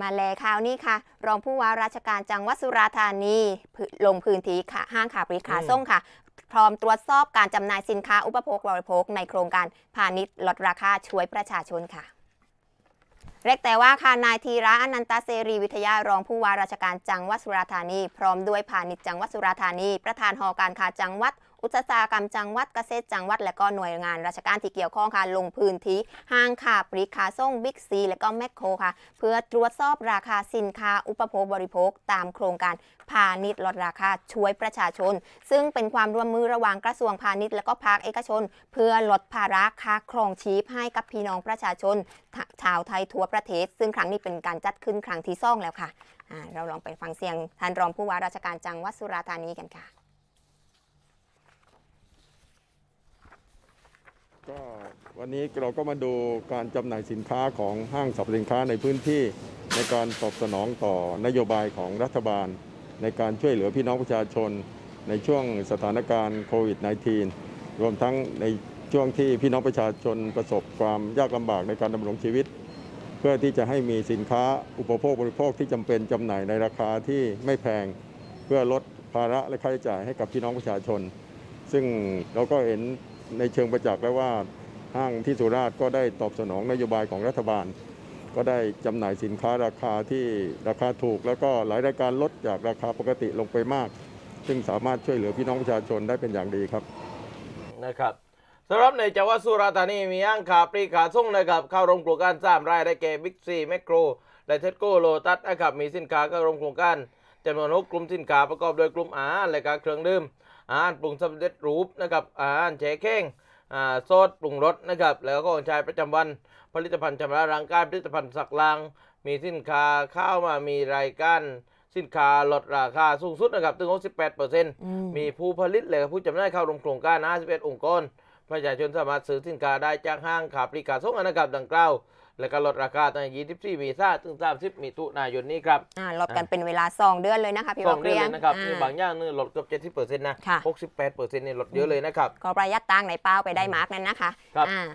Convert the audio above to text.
มาแลข่าวนี้ค่ะ รองผู้ว่าราชการจังหวัดสุราษฎร์ธานีพื้นลงพื้นที่ค่ะห้างขาปลีกขาอืมส่งค่ะ พร้อมตรวจสอบการจำหน่ายสินค้าอุปโภคบริโภคในโครงการพาณิชย์ลดราคาช่วยประชาชนค่ะเรียกแต่ว่าค่ะนายธีระอนันตเสรีวิทยารองผู้ว่าราชการจังหวัดสุราษฎร์ธานี พร้อมด้วยพาณิชย์จังหวัดสุราษฎร์ธานี ประธานหอการค้าจังหวัดอุตสาหกรรมจังหวัดเกษตรจังหวัด และก็หน่วยงานราชการที่เกี่ยวข้องค่ะลงพื้นที่ห้างขาปลีกขาส่งบิ๊กซีและก็แมคโครค่ะ เพื่อตรวจสอบราคาสินค้าอุปโภคบริโภค ตามโครงการพาณิชย์ลดราคาช่วยประชาชน ซึ่งเป็นความร่วมมือระหว่างกระทรวงพาณิชย์และก็ภาคเอกชน เพื่อลดภาระค่าครองชีพให้กับพี่น้องประชาชนชาวไทยทั่วประเทศ ซึ่งครั้งนี้เป็นการจัดขึ้นครั้งที่ซ่องแล้วค่ะเราลองไปฟังเสียงท่านรองผู้ว่าราชการจังหวัดสุราษฎร์ธานีกันค่ะ ก็วันนี้เราก็มาดูการจำหน่ายสินค้าของห้างสรรพสินค้าในพื้นที่ในการตอบสนองต่อนโยบายของรัฐบาล ในการช่วยเหลือพี่น้องประชาชน ในช่วงสถานการณ์โควิด -19 รวมทั้งในช่วงที่พี่น้องประชาชนประสบความยากลำบากในการดำรงชีวิต เพื่อที่จะให้มีสินค้าอุปโภคบริโภคที่จำเป็นจำหน่ายในราคาที่ไม่แพง เพื่อลดภาระและค่าใช้จ่ายให้กับพี่น้องประชาชน ซึ่งเราก็เห็น ในเชิงประจักษ์แล้วว่าห้างที่สุราษฎร์ก็ได้ตอบสนองนโยบายของรัฐบาล ก็ได้จำหน่ายสินค้าราคาที่ราคาถูก แล้วก็หลายรายการลดจากราคาปกติลงไปมาก ซึ่งสามารถช่วยเหลือพี่น้องประชาชนได้เป็นอย่างดีครับนะครับสำหรับในจังหวัดสุราษฎร์ธานีมีห้างขาปลีขาส่งนะครับเข้าร่วมโครงการสามรายได้แก่บิ๊กซีแมคโครและเทสโก้โลตัสนะครับมีสินค้าเข้าร่วมโครงการ จำนวนหกกลุ่มสินค้าประกอบโดยกลุ่มอาหารและก็เครื่องดื่มอาหารปรุงสำเร็จรูปนะครับอาหารแช่แข็งอ่าซอสปรุงรสนะครับ แล้วก็ของใช้ประจำวัน ผลิตภัณฑ์ชำระร่างกายผลิตภัณฑ์สักล้าง มีสินค้าเข้ามามีรายการสินค้าลดราคาสูงสุดนะครับถึง 68%มีผู้ผลิตและผู้จำหน่ายเข้าร่วมโครงการ51องค์กร ประชาชนสามารถซื้อสินค้าได้จากห้างขาปลีกขาส่งนะครับดังกล่าวและก็ลดราคาตั้งแต่24มีนาถึง 30มิถุนายนนี้ครับอ่าลดกันเป็นเวลา 2 เดือนเลยนะคะพี่สบอองกเดือนเรียเลนยนะครับอ่าคือบางอย่างนี่ลดเกือบ70%นะค่ะ 68%นี่ลดเยอะเลยนะครับ ก็ประหยัดตังค์ในเป้าไปได้มาร์กนั้นนะคะครับ อ่า